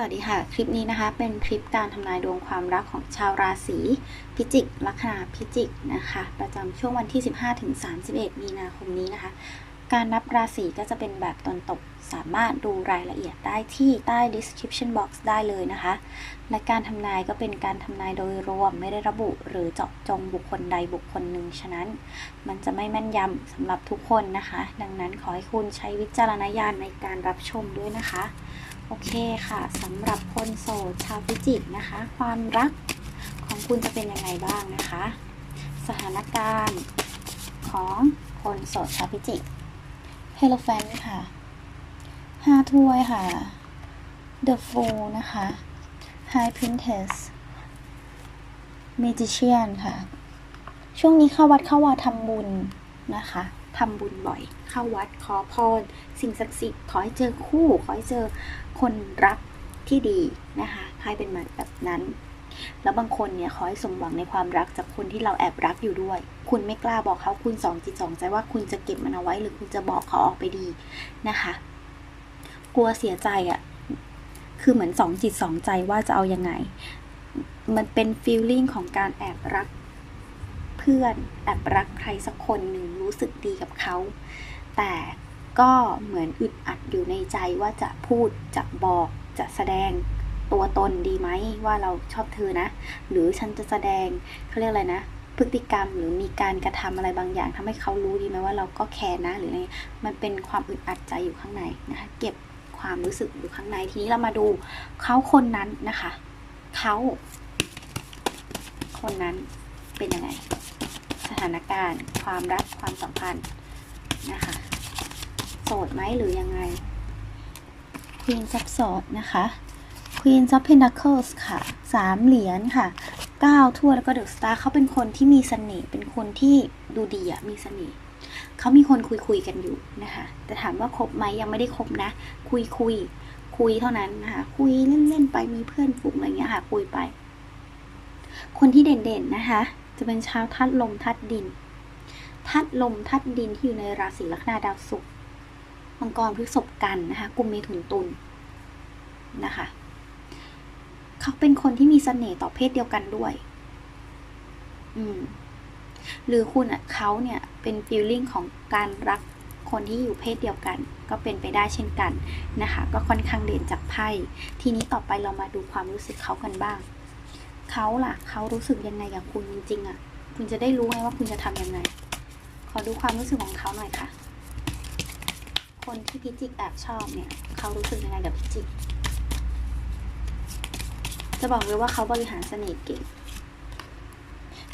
สวัสดีค่ะ คลิปนี้นะคะเป็นคลิปการทำนายดวงความรักของชาวราศีพิจิกลัคนาพิจิกนะคะ ประจำช่วงวันที่ 15-31 มีนาคมนี้นะคะ การนับราศีก็จะเป็นแบบตนตก สามารถดูรายละเอียดได้ที่ใต้ description box ได้เลยนะคะ และการทำนายก็เป็นการทำนายโดยรวมไม่ได้ระบุหรือเจาะจงบุคคลใดบุคคลหนึ่ง ฉะนั้น มันจะไม่แม่นยำสำหรับทุกคนนะคะ ดังนั้นขอให้คุณใช้วิจารณญาณในการรับชมด้วยนะคะ โอเคค่ะสำหรับคนโสดชาวพิจิกนะคะ ความรักของคุณจะเป็นยังไงบ้างนะคะ สถานการณ์ของคนโสดชาวพิจิก เฮโลแฟนค่ะห้าถ้วยค่ะ The Fool นะคะ High Princess Magician ค่ะ ช่วงนี้เข้าวัดเข้าวาทำบุญนะคะทำบุญบ่อย เข้าวัดขอพร สิ่งศักดิ์สิทธิ์ขอให้เจอคู่ ขอให้เจอคนรักที่ดีนะคะให้เป็นแบบแบบนั้น แล้วบางคนเนี่ยขอให้สมหวังในความรักจากคนที่เราแอบรักอยู่ด้วย คุณไม่กล้าบอกเขาคุณสองจิตสองใจว่าคุณจะเก็บมันเอาไว้ หรือคุณจะบอกเขาออกไปดีนะคะ กลัวเสียใจอะ่ะคือเหมือนสองจิตสองใจว่าจะเอายังไง มันเป็นฟีลลิ่งของการแอบรักเพื่อนแอบรักใครสักคนหนึ่งรู้สึกดีกับเขา แต่ก็เหมือนอึดอัดอยู่ในใจว่าจะพูดจะบอกจะแสดง ตัวตนดีไหมว่าเราชอบเธอนะ หรือฉันจะแสดงเขาเรียกอะไรนะ พฤติกรรมหรือมีการกระทำอะไรบางอย่างทำให้เขารู้ดีไหมว่าเราก็แคร์นะหรืออะไรมันเป็นความอึดอัดใจอยู่ข้างในนะคะ เก็บความรู้สึกอยู่ข้างในทีนี้เรามาดูเขาคนนั้นนะคะเขาคนนั้นเป็นยังไง สถานการณ์ ความรักความสัมพันธ์นะคะโสดไหมหรือยังไง Queen of Swords นะคะ Queen of Pentacles ค่ะสามเหรียญค่ะเก้าถ้วแล้วก็เดอะสตาร์เขาเป็นคนที่มีเสน่ห์เป็นคนที่ดูดีอะมีเสน่ห์เขามีคนคุยคุยกันอยู่นะคะแต่ถามว่าคบไหมยังไม่ได้คบนะ คุยคุยคุยเท่านั้นนะคะคุยเล่นๆไปมีเพื่อนฝูงอะไรเงี้ยค่ะ คุยไป คนที่เด่นๆนะคะ จะเป็นชาวธาตุลมธาตุดินธาตุลมธาตุดินที่อยู่ในราศีลัคนาดาวศุกร์มังกรพฤษภกันนะคะกลุ่มเมถุนตุลนะคะ เขาเป็นคนที่มีเสน่ห์ต่อเพศเดียวกันด้วย อืม หรือคุณอะเขาเนี่ยเป็นฟีลลิ่งของการรักคนที่อยู่เพศเดียวกัน ก็เป็นไปได้เช่นกันนะคะ ก็ค่อนข้างเด่นจากไพ่ทีนี้ต่อไปเรามาดูความรู้สึกเขากันบ้างเขาล่ะเขารู้สึกยังไงกับคุณจริงๆอะ คุณจะได้รู้ไงว่าคุณจะทำยังไง ขอดูความรู้สึกของเขาหน่อยค่ะ คนที่พิจิกแอบชอบเนี่ย เขารู้สึกยังไงกับพิจิก จะบอกเลยว่าเขาบริหารเสน่ห์เก่ง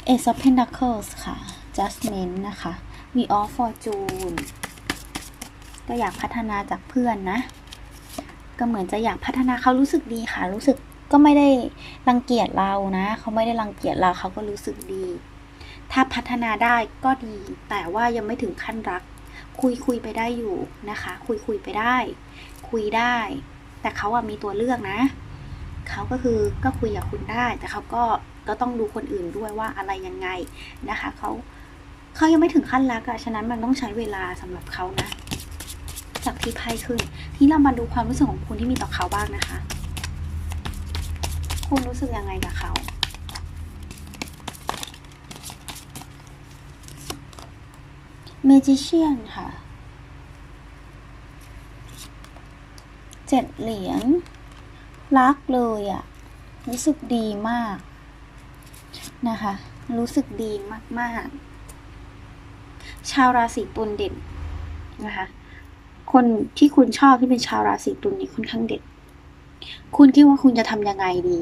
Ace of Pentacles ค่ะ Judgment นะคะมี Off Fortune ก็อยากพัฒนาจากเพื่อนนะ ก็เหมือนจะอยากพัฒนาเขารู้สึกดีค่ะ รู้สึกก็ไม่ได้รังเกียจเรานะ เขาไม่ได้รังเกียจเราเขาก็รู้สึกดี ถ้าพัฒนาได้ก็ดี แต่ว่ายังไม่ถึงขั้นรัก คุยคุยไปได้อยู่นะคะ คุยคุยไปได้ คุยได้ แต่เขาอะมีตัวเลือกนะ เขาก็คือก็คุยกับคุณได้ แต่เขาก็ก็ต้องดูคนอื่นด้วยว่าอะไรยังไงนะคะเขาเขายังไม่ถึงขั้นรักอะฉะนั้นมันต้องใช้เวลาสำหรับเขานะ จากที่ไพ่ขึ้น ทีนี้เรามาดูความรู้สึกของคุณที่มีต่อเขาบ้างนะคะ คุณรู้สึกยังไงกับเขา Magician ค่ะ เจ็ดเหรียญ รักเลยอะรู้สึกดีมากนะคะ รู้สึกดีมาก ๆ ชาวราศีตุลเด่นนะคะ คนที่คุณชอบที่เป็นชาวราศีตุลนี่ค่อนข้างเด่นคุณคิดว่าคุณจะทำยังไงดี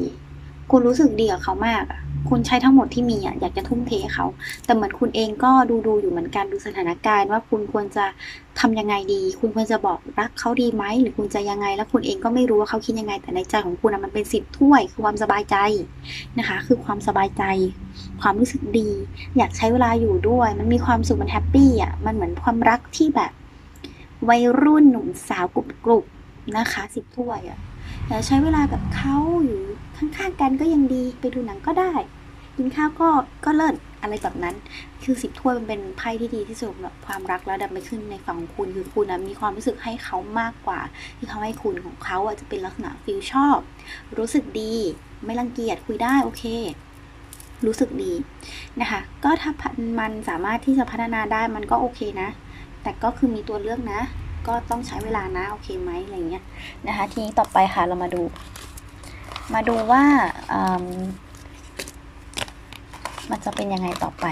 คุณรู้สึกดีกับเขามากอะ คุณใช้ทั้งหมดที่มีอะอยากจะทุ่มเทเขา แต่เหมือนคุณเองก็ดูดูอยู่เหมือนกันดูสถานการณ์ว่าคุณควรจะทำยังไงดี คุณควรจะบอกรักเขาดีไหมหรือคุณจะยังไง แล้วคุณเองก็ไม่รู้ว่าเขาคิดยังไง แต่ในใจของคุณอะมันเป็นสิบถ้วยคือความสบายใจนะคะ คือความสบายใจ ความรู้สึกดี อยากใช้เวลาอยู่ด้วย มันมีความสุขมันแฮปปี้อะมันเหมือนความรักที่แบบวัยรุ่นหนุ่มสาวกรุบกรุบนะคะสิบถ้วยอะแต่ใช้เวลากับเขาอยู่ ข้างๆกันก็ยังดีไปดูหนังก็ได้ กินข้าวก็ก็เลิศอะไรแบบนั้น คือสิบถ้วยมันเป็นไพ่ที่ดีที่สุดสำหรับความรักแล้วดันไปขึ้นในฝั่งของคุณคือคุณนะมีความรู้สึกให้เขามากกว่า ที่เขาให้คุณของเขาอาจจะเป็นลักษณะฟิลชอบ รู้สึกดี ไม่รังเกียจคุยได้โอเครู้สึกดีนะคะ ก็ถ้ามันสามารถที่จะพัฒนาได้มันก็โอเคนะ แต่ก็คือมีตัวเลือกนะ ก็ต้องใช้เวลานะ โอเคไหมอะไรเงี้ยนะคะ ทีนี้ต่อไปค่ะเรามาดู มาดูว่ามมันจะเป็นยังไงต่อไป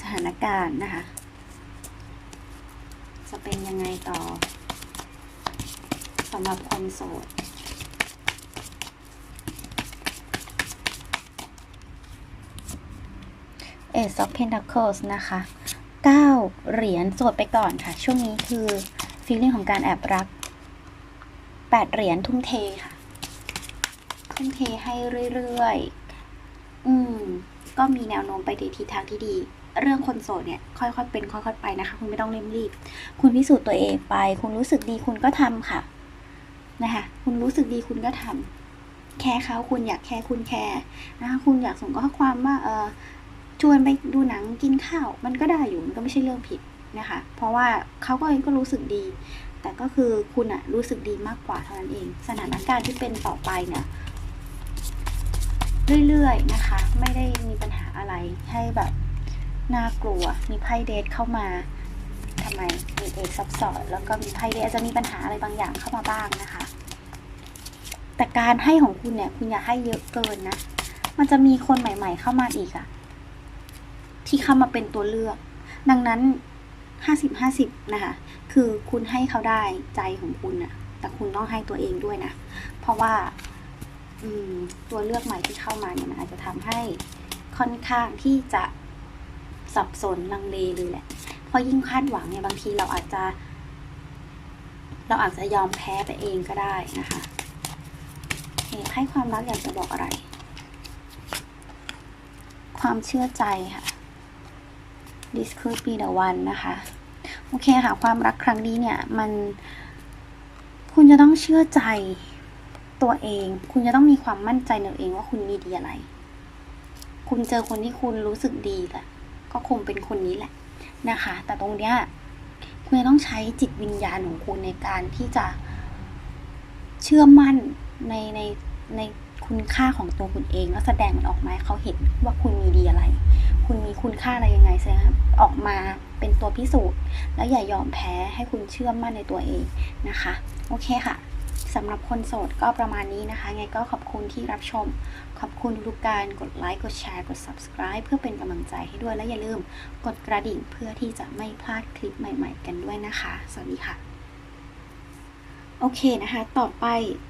สถานการณ์นะคะ จะเป็นยังไงต่อสำหรับคนโสด Ace of Pentacles นะคะ 9 เหรียญโสดไปก่อนค่ะ ช่วงนี้คือ feeling ของการแอบรัก 8 เหรียญทุ่มเทค่ะ ทุ่มเทให้เรื่อยๆ อืม ก็มีแนวโน้มไปในทิศทางที่ดี เรื่องคนโสดเนี่ย ค่อยๆเป็น ค่อยๆไปนะคะ คุณไม่ต้องเร่งรีบ คุณพิสูจน์ตัวเองไป คุณรู้สึกดีคุณก็ทำค่ะ นะคะ คุณรู้สึกดีคุณก็ทำแค่เขาคุณอยากแค่คุณแคร์นะคะคุณอยากส่งข้อความว่า เออชวนไปดูหนังกินข้าว มันก็ได้อยู่มันก็ไม่ใช่เรื่องผิดนะคะ เพราะว่าเขาก็เองก็รู้สึกดี แต่ก็คือคุณอะรู้สึกดีมากกว่าเท่านั้นเอง สถานการณ์ที่เป็นต่อไปเนี่ย เรื่อยๆนะคะ ไม่ได้มีปัญหาอะไรให้แบบน่ากลัว มีไพ่เดทเข้ามาทำไมมีเอกซับซ้อนแล้วก็มีไพ่เดทอาจจะมีปัญหาอะไรบางอย่างเข้ามาบ้างนะคะ แต่การให้ของคุณเนี่ย คุณอย่าให้เยอะเกินนะ มันจะมีคนใหม่ ๆ เข้ามาอีกอะที่เข้ามาเป็นตัวเลือก ดังนั้นห้าสิบห้าสิบนะคะ คือคุณให้เขาได้ใจของคุณอะแต่คุณต้องให้ตัวเองด้วยนะ เพราะว่า ตัวเลือกใหม่ที่เข้ามาเนี่ยมันอาจจะทำให้ค่อนข้างที่จะสับสนลังเลเลยแหละเพราะยิ่งคาดหวังเนี่ยบางทีเราอาจจะ เราอาจจะยอมแพ้ไปเองก็ได้นะคะเหให้ความรักอยากจะบอกอะไร ความเชื่อใจค่ะ this could be the one นะคะ โอเคค่ะ ความรักครั้งนี้เนี่ย มัน คุณจะต้องเชื่อใจ ตัวเอง คุณจะต้องมีความมั่นใจในตัวเองว่าคุณมีดีอะไร คุณเจอคนที่คุณรู้สึกดีแหละก็คงเป็นคนนี้แหละนะคะ แต่ตรงเนี้ยคุณจะต้องใช้จิตวิญญาณของคุณในการที่จะเชื่อมั่นในในในคุณค่าของตัวคุณเอง แล้วแสดงมันออกมาเขาเห็นว่าคุณมีดีอะไร คุณมีคุณค่าอะไรยังไงใช่ไหมครับออกมาเป็นตัวพิสูจน์ แล้วอย่ายอมแพ้ให้คุณเชื่อมั่นในตัวเองนะคะ โอเคค่ะ สำหรับคนโสดก็ประมาณนี้นะคะไงก็ขอบคุณที่รับชม ขอบคุณทุกการกดไลค์ กดแชร์ กด subscribe เพื่อเป็นกำลังใจให้ด้วย และอย่าลืมกดกระดิ่งเพื่อที่จะไม่พลาดคลิปใหม่ ๆ กันด้วยนะคะ สวัสดีค่ะ โอเคนะคะ ต่อไป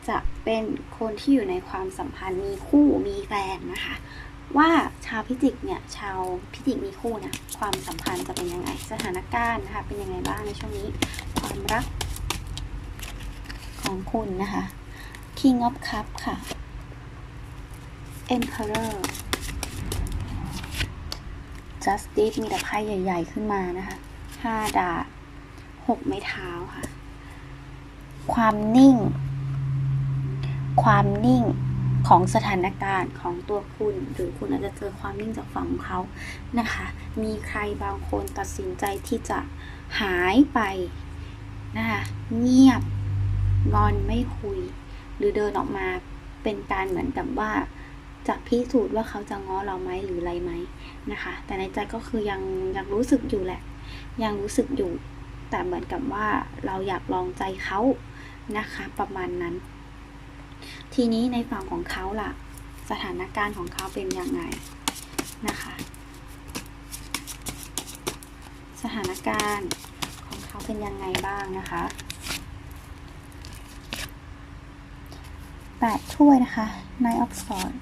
จะเป็นคนที่อยู่ในความสัมพันธ์มีคู่มีแฟนนะคะ ว่าชาวพิจิกเนี่ย ชาวพิจิกมีคู่เนี่ยความสัมพันธ์จะเป็นยังไง สถานการณ์นะคะ เป็นยังไงบ้างในช่วงนี้ ความรัก ของคุณนะคะ King of Cup ค่ะ Emperor Justice มีแต่ไพ่ใหญ่ ๆ ขึ้นมานะคะห้าดาบหกไม้เท้าค่ะ ความนิ่ง ความนิ่งของสถานการณ์ของตัวคุณ หรือคุณอาจจะเจอความนิ่งจากฝั่งของเขานะคะ มีใครบางคนตัดสินใจที่จะหายไปนะคะเงียบ งอนไม่คุย หรือเดินออกมาเป็นการเหมือนกับว่าจะพิสูจน์ว่าเขาจะง้อเราไหมหรืออะไรไหมนะคะ แต่ในใจก็คือยังยังรู้สึกอยู่แหละ ยังรู้สึกอยู่ แต่เหมือนกับว่าเราอยากลองใจเขานะคะ ประมาณนั้น ทีนี้ในฝั่งของเขาล่ะ สถานการณ์ของเขาเป็นยังไงนะคะ สถานการณ์ของเขาเป็นยังไงบ้างนะคะ แปดถ้วยนะคะ Nine of Swords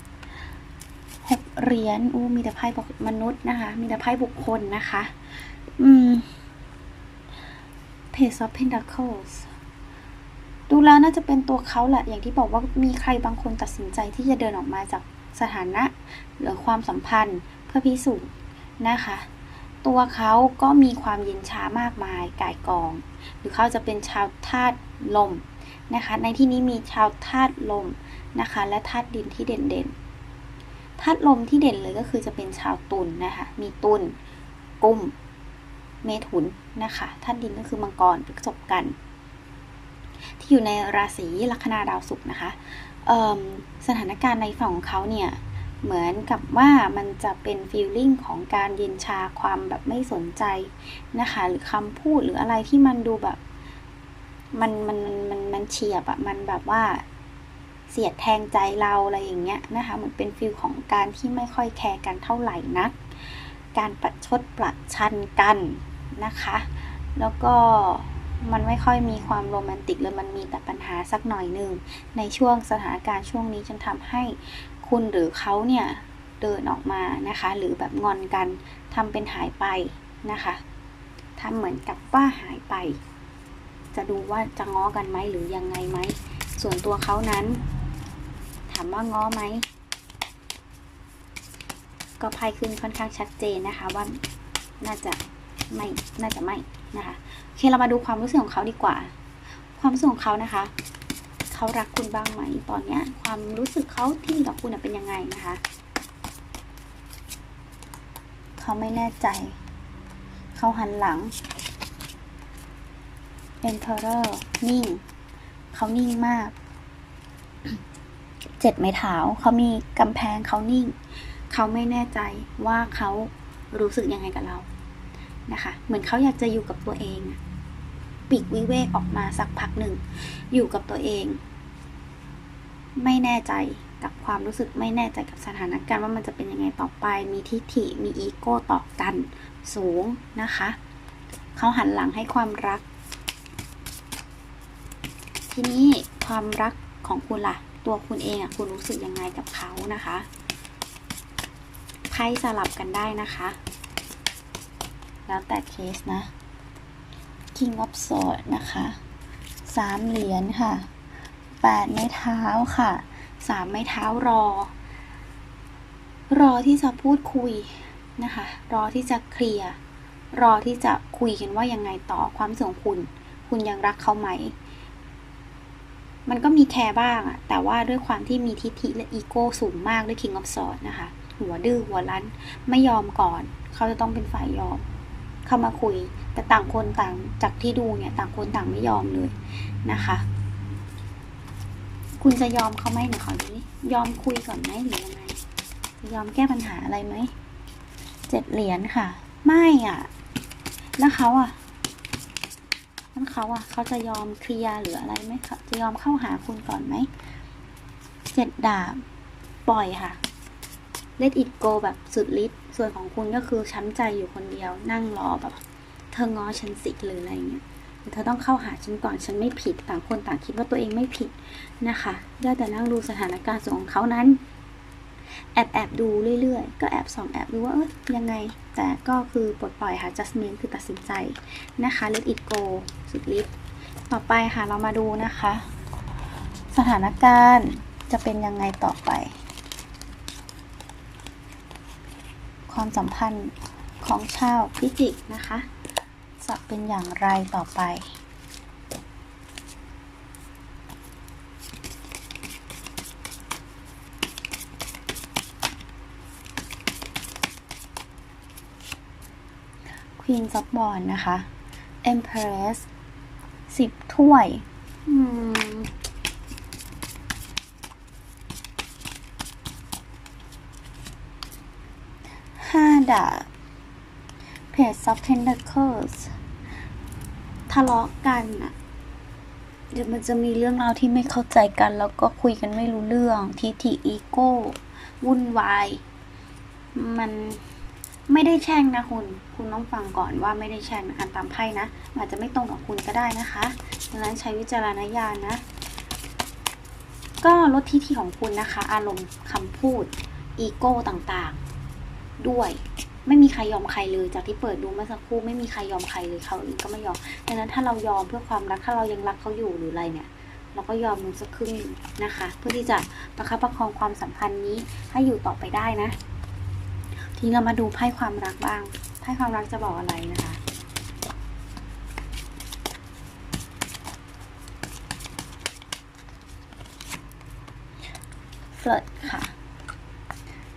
หกเหรียญอู้มีแต่ไพ่บอกมนุษย์นะคะ มีแต่ไพ่บุคคลนะคะ อืม Page of Pentacles ดูแล้วน่าจะเป็นตัวเขาแหละ อย่างที่บอกว่ามีใครบางคนตัดสินใจที่จะเดินออกมาจากสถานะหรือความสัมพันธ์เพื่อพิสูจน์นะคะ ตัวเขาก็มีความเย็นชามากมายกายกอง หรือเขาจะเป็นชาวธาตุลม นะคะ ในที่นี้มีชาวธาตุลมนะคะ และธาตุดินที่เด่นๆธาตุลมที่เด่นเลยก็คือจะเป็นชาวตุลนนะคะ มีตุลกุมเมถุนนะคะธาตุดินก็คือมังกรพฤษภกัน ที่อยู่ในราศีลัคนาดาวศุกร์นะคะสถานการณ์ในฝั่งของเขาเนี่ยเหมือนกับว่ามันจะเป็นฟีลลิ่งของการเย็นชาความแบบไม่สนใจนะคะ หรือคำพูดหรืออะไรที่มันดูแบบ มันมันมันมันมันเฉียบอะมันแบบว่าเสียดแทงใจเราอะไรอย่างเงี้ยนะคะเหมือนเป็นฟีลของการที่ไม่ค่อยแคร์กันเท่าไหร่นัก การประชดประชันกันนะคะ แล้วก็มันไม่ค่อยมีความโรแมนติกเลยมันมีแต่ปัญหาสักหน่อยหนึ่งในช่วงสถานการณ์ช่วงนี้จนทำให้คุณหรือเขาเนี่ยเดินออกมานะคะ หรือแบบงอนกันทำเป็นหายไปนะคะทำเหมือนกับว่าหายไป จะดูว่าจะง้อกันไหมหรือยังไงไหม ส่วนตัวเขานั้น ถามว่าง้อไหม ก็ไพ่ขึ้นค่อนข้างชัดเจนนะคะว่าน่าจะไม่น่าจะไม่นะคะโอเคเรามาดูความรู้สึกของเขาดีกว่า ความรู้สึกของเขานะคะเขารักคุณบ้างไหมตอนเนี้ย ความรู้สึกเขาที่มีกับคุณเป็นยังไงนะคะเขาไม่แน่ใจ เขาหันหลัง Emperor นิ่ง เขานิ่งมาก เจ็ดไม้เท้าเขามีกำแพงเขานิ่ง เขาไม่แน่ใจว่าเขารู้สึกยังไงกับเรานะคะ เหมือนเขาอยากจะอยู่กับตัวเองปีกวิเวกออกมาสักพักหนึ่ง อยู่กับตัวเอง ไม่แน่ใจกับความรู้สึกไม่แน่ใจกับสถานการณ์ว่ามันจะเป็นยังไงต่อไป มีทิฐิ มีอีโก้ต่อกันสูงนะคะ เขาหันหลังให้ความรัก ทีนี้ความรักของคุณล่ะ ตัวคุณเองอะคุณรู้สึกยังไงกับเขานะคะไพ่สลับกันได้นะคะ แล้วแต่เคสนะ King of Swords นะคะสามเหรียญค่ะแปดไม้เท้าค่ะสามไม้เท้ารอ รอที่จะพูดคุยนะคะ รอที่จะเคลียร์รอที่จะคุยกันว่ายังไงต่อความรู้สึกของคุณ คุณยังรักเขาไหม มันก็มีแคร์บ้างอะแต่ว่าด้วยความที่มีทิฐิและอีโก้สูงมากด้วย King of Swords นะคะ หัวดื้อหัวรั้น ไม่ยอมก่อน เขาจะต้องเป็นฝ่ายยอม เข้ามาคุย แต่ต่างคนต่างจากที่ดูเนี่ย ต่างคนต่างไม่ยอมเลยนะคะ คุณจะยอมเขาไหมเนี่ยขอดูดิยอมคุยก่อนไหมหรือยังไงจะยอมแก้ปัญหาอะไรไหมเจ็ดเหรียญค่ะ ไม่อะ แล้วเขาอะ แล้วเขาอะเขาจะยอมเคลียร์หรืออะไรไหมคะจะยอมเข้าหาคุณก่อนไหมเจ็ดดาบปล่อยค่ะ let it go แบบสุดฤทธิ์ส่วนของคุณก็คือช้ำใจอยู่คนเดียว นั่งรอแบบ เธอง้อฉันสิหรืออะไรเงี้ยเธอต้องเข้าหาฉันก่อนฉันไม่ผิดต่างคนต่างคิดว่าตัวเองไม่ผิดนะคะได้แต่นั่งดูสถานการณ์ส่วนของเขานั้น แอบแอบดูเรื่อยๆ ก็แอบส่องแอบดูว่าเอ้ยยังไง แต่ก็คือปลดปล่อยค่ะ justment คือตัดสินใจนะคะ let it go สุดฤทธิ์ต่อไปค่ะเรามาดูนะคะ สถานการณ์จะเป็นยังไงต่อไป ความสัมพันธ์ของชาวพิจิกนะคะ จะเป็นอย่างไรต่อไป Queen of w a n d นะคะ Empress สิบถ้วย ห้าดาบ Page of Pentacles ทะเลาะกันอะเดี๋ยวมันจะมีเรื่องราวที่ไม่เข้าใจกัน แล้วก็คุยกันไม่รู้เรื่องทีทีอีโก้ วุ่นวาย มัน ไม่ได้แช่งนะคุณ คุณต้องฟังก่อนว่าไม่ได้แช่งอ่านตามไพ่นะ อาจจะไม่ตรงกับคุณก็ได้นะคะดังนั้นใช้วิจารณญาณนะ ก็ลดที่ที่ของคุณนะคะ อารมณ์คำพูด อีโก้ต่างๆ ด้วย ไม่มีใครยอมใครเลย จากที่เปิดดูเมื่อสักครู่ไม่มีใครยอมใครเลยเขาเองก็ไม่ยอม ดังนั้นถ้าเรายอมเพื่อความรัก ถ้าเรายังรักเขาอยู่หรืออะไรเนี่ยเราก็ยอมมันสักครึ่งนะคะ เพื่อที่จะประคับประคองความสัมพันธ์นี้ให้อยู่ต่อไปได้นะ นี้เรามาดูไพ่ความรักบ้าง ไพ่ความรักจะบอกอะไรนะคะเฟลิร์ตค่ะ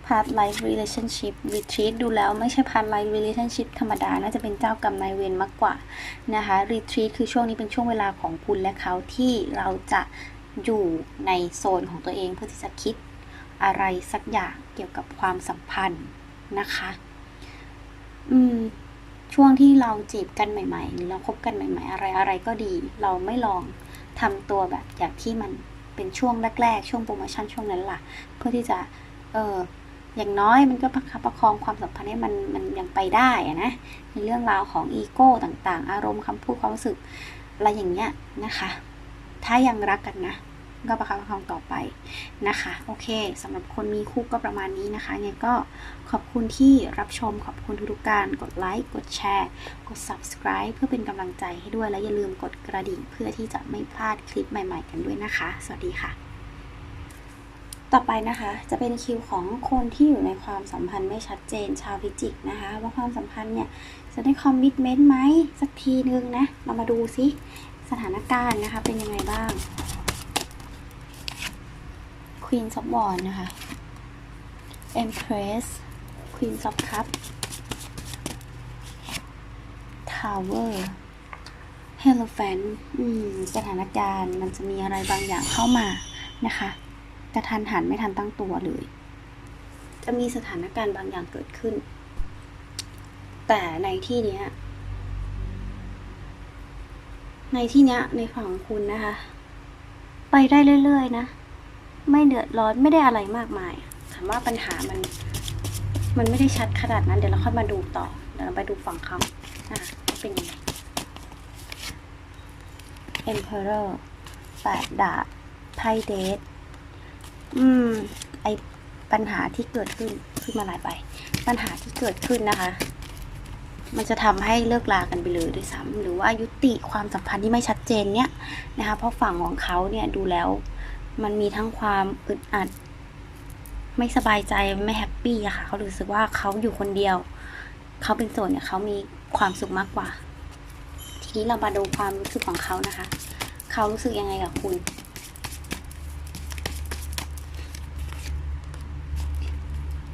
ไ past life relationship retreat ดูแล้วไม่ใช่ past life relationship ธรรมดา น่าจะเป็นเจ้ากรรมนายเวรมากกว่านะคะ retreat คือช่วงนี้เป็นช่วงเวลาของคุณและเขาที่เราจะอยู่ในโซนของตัวเองเพื่อที่จะคิดอะไรสักอย่างเกี่ยวกับความสัมพันธ์ นะคะ อืม ช่วงที่เราจีบกันใหม่ ๆ หรือเราคบกันใหม่ ๆ อะไรอะไรก็ดี เราไม่ลองทำตัวแบบอย่างที่มันเป็นช่วงแรก ๆ ช่วงโปรโมชั่นช่วงนั้นล่ะ เพื่อที่จะ เอออย่างน้อยมันก็ประคับประคองความสัมพันธ์ให้มันมันยังไปได้อะนะ ในเรื่องราวของอีโก้ต่างๆ อารมณ์คำพูดความรู้สึกอะไรอย่างเงี้ยนะคะ ถ้ายังรักกันนะ ก็ประคับประคองต่อไปนะคะ โอเคสำหรับคนมีคู่ก็ประมาณนี้นะคะไงก็ขอบคุณที่รับชมขอบคุณทุกๆการกดไลค์กดแชร์ กด subscribe เพื่อเป็นกำลังใจให้ด้วยและอย่าลืมกดกระดิ่งเพื่อที่จะไม่พลาดคลิปใหม่ๆ กันด้วยนะคะ สวัสดีค่ะ ต่อไปนะคะจะเป็นคิวของคนที่อยู่ในความสัมพันธ์ไม่ชัดเจนชาวพิจิกนะคะ ว่าความสัมพันธ์เนี่ยจะได้คอมมิชเมนต์ไหมสักทีนึงนะเรามาดูซิสถานการณ์นะคะเป็นยังไงบ้าง Queen of Wands นะคะ Empress Queen of Cups Tower Hierophant สถานการณ์มันจะมีอะไรบางอย่างเข้ามานะคะกระทันหันไม่ทันตั้งตัวเลย จะมีสถานการณ์บางอย่างเกิดขึ้น แต่ในที่นี้ในที่นี้ในฝั่งของคุณนะคะ ไปได้เรื่อย ๆ นะ ไม่เดือดร้อนไม่ได้อะไรมากมายถามว่าปัญหามันมันไม่ได้ชัดขนาดนั้น เดี๋ยวเราค่อยมาดูต่อเดี๋ยวเราไปดูฝั่งเขาอะเป็นยังไง Emperor แปดดาบไพ่เดทอืม ไอปัญหาที่เกิดขึ้นขึ้นมาหลายใบปัญหาที่เกิดขึ้นนะคะ มันจะทำให้เลิกลากันไปเลยด้วยซ้ำหรือว่ายุติความสัมพันธ์ที่ไม่ชัดเจนเนี่ยนะคะ เพราะฝั่งของเขาเนี่ยดูแล้ว มันมีทั้งความอึดอัด ไม่สบายใจไม่แฮปปี้อะค่ะ เขารู้สึกว่าเขาอยู่คนเดียว เขาเป็นโสดเนี่ยเขามีความสุขมากกว่า ทีนี้เรามาดูความรู้สึกของเขานะคะ เขารู้สึกยังไงกับคุณ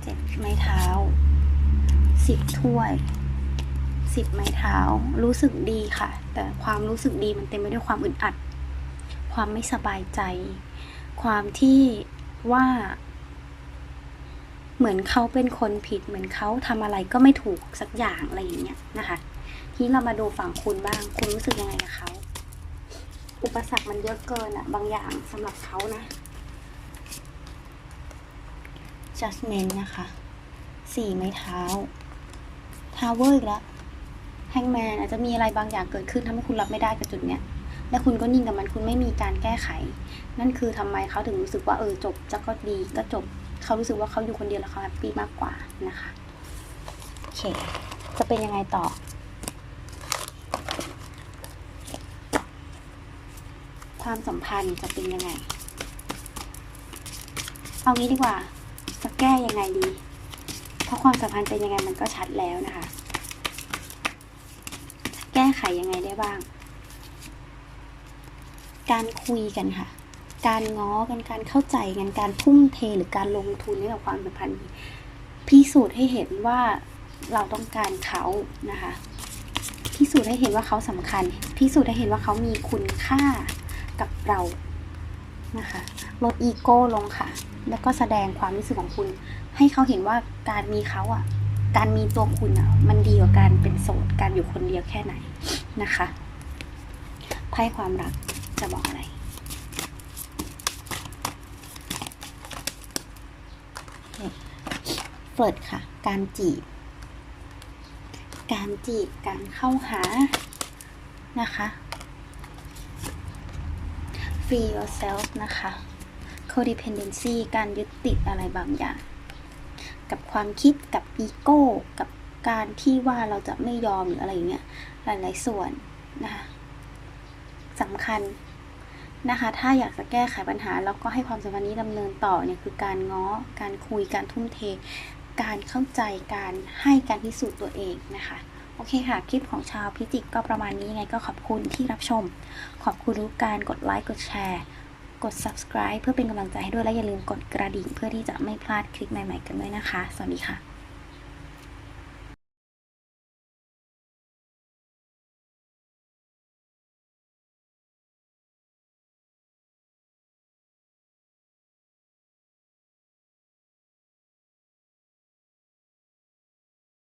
เจ็ดไม้เท้าสิบถ้วยสิบไม้เท้า รู้สึกดีค่ะ แต่ความรู้สึกดีมันเต็มไปด้วยความอึดอัด ความไม่สบายใจ ความที่ว่าเหมือนเขาเป็นคนผิดเหมือนเขาทำอะไรก็ไม่ถูกสักอย่างอะไรอย่างเงี้ยนะคะทีนี้เรามาดูฝั่งคุณบ้าง คุณรู้สึกยังไงกับเขาอุปสรรคมันเยอะเกินอะบางอย่างสำหรับเขานะ judgment นะคะสี่ไม้เท้า tower อีกแล้ว hangman อาจจะมีอะไรบางอย่างเกิดขึ้นทำให้คุณรับไม่ได้กับจุดเนี้ย และคุณก็นิ่งกับมันคุณไม่มีการแก้ไข นั่นคือทำไมเขาถึงรู้สึกว่าเออจบจะก็ดีก็จบเขารู้สึกว่าเขาอยู่คนเดียวแล้วเขาแฮปปี้มากกว่านะคะโอเคจะเป็นยังไงต่อความสัมพันธ์จะเป็นยังไง เอางี้ดีกว่า จะแก้ยังไงดี เพราะความสัมพันธ์เป็นยังไงมันก็ชัดแล้วนะคะ แก้ไขยังไงได้บ้าง การคุยกันค่ะ การง้อกันการเข้าใจกันการทุ่มเทหรือการลงทุนให้กับความสัมพันธ์พิสูจน์ให้เห็นว่าเราต้องการเขานะคะพิสูจน์ให้เห็นว่าเขาสำคัญพิสูจน์ให้เห็นว่าเขามีคุณค่ากับเรานะคะลดอีโก้ลงค่ะ แล้วก็แสดงความรู้สึกของคุณ ให้เขาเห็นว่าการมีเขาอะ การมีตัวคุณอะ มันดีกว่าการเป็นโสด การอยู่คนเดียวแค่ไหนนะคะ ไพ่ความรัก จะบอกอะไร เฟิร์ดค่ะ การจีบ การจีบ การเข้าหา นะคะ free yourself นะคะ codependency การยึดติดอะไรบางอย่าง กับความคิดกับอีโก้ กับการที่ว่าเราจะไม่ยอมหรืออะไรอย่างเงี้ย หลาย ๆ ส่วนนะคะสำคัญ นะคะ ถ้าอยากจะแก้ไขปัญหา แล้วก็ให้ความสัมพันธ์นี้ดำเนินต่อเนี่ยคือการง้อ การคุย การทุ่มเท การเข้าใจ การให้การพิสูจน์ตัวเองนะคะ โอเคค่ะ คลิปของชาวพิจิกก็ประมาณนี้ยังไงก็ขอบคุณที่รับชม ขอบคุณทุกการกดไลค์ กดแชร์ กด subscribe เพื่อเป็นกำลังใจให้ด้วยและอย่าลืมกดกระดิ่ง เพื่อที่จะไม่พลาดคลิปใหม่ ๆ กันด้วยนะคะ สวัสดีค่ะ